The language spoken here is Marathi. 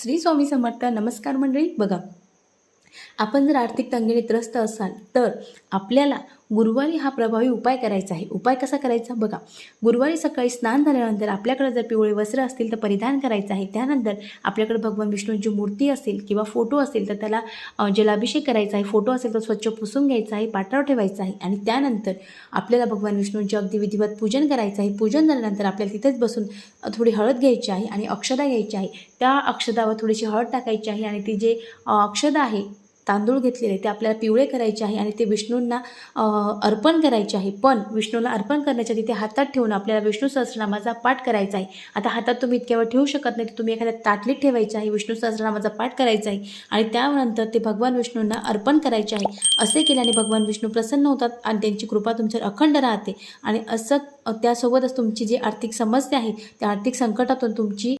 श्री स्वामी समर्थ नमस्कार मंडळी. बघा आपण जर आर्थिक तंगीने त्रस्त असाल तर आपल्याला गुरुवारी हा प्रभावी उपाय करायचा आहे. उपाय कसा करायचा? बघा गुरुवारी सकाळी स्नान झाल्यानंतर आपल्याकडे जर पिवळे वस्त्र असतील तर परिधान करायचं आहे. त्यानंतर आपल्याकडे भगवान विष्णूंची मूर्ती असेल किंवा फोटो असेल तर त्याला जलाभिषेक करायचा आहे. फोटो असेल तर स्वच्छ पुसून घ्यायचा आहे पाठावर ठेवायचा आहे. आणि त्यानंतर आपल्याला भगवान विष्णूंचे अगदी विधिवत पूजन करायचं आहे. पूजन झाल्यानंतर आपल्याला तिथेच बसून थोडी हळद घ्यायची आहे आणि अक्षदा घ्यायची आहे. त्या अक्षदावर थोडीशी हळद टाकायची आहे आणि ती जे अक्षदा आहे तांदूळ घेतलेले ते आपल्याला पिवळे करायचे आहे आणि ते विष्णूंना अर्पण करायचे आहे. पण विष्णूला अर्पण करण्याच्या तिथे हातात ठेवून आपल्याला विष्णू सहस्रनामाचा पाठ करायचा आहे. आता हातात तुम्ही इतक्या वेळ ठेवू शकत नाही तर तुम्ही एखाद्या ताटलीत ठेवायचे आहे विष्णू सहस्रनामाचा पाठ करायचा आहे. आणि त्यानंतर ते भगवान विष्णूंना अर्पण करायचे आहे. असे केल्याने भगवान विष्णू प्रसन्न होतात आणि त्यांची कृपा तुमच्यावर अखंड राहते. आणि असं त्यासोबतच तुमची जी आर्थिक समस्या आहे त्या आर्थिक संकटातून तुमची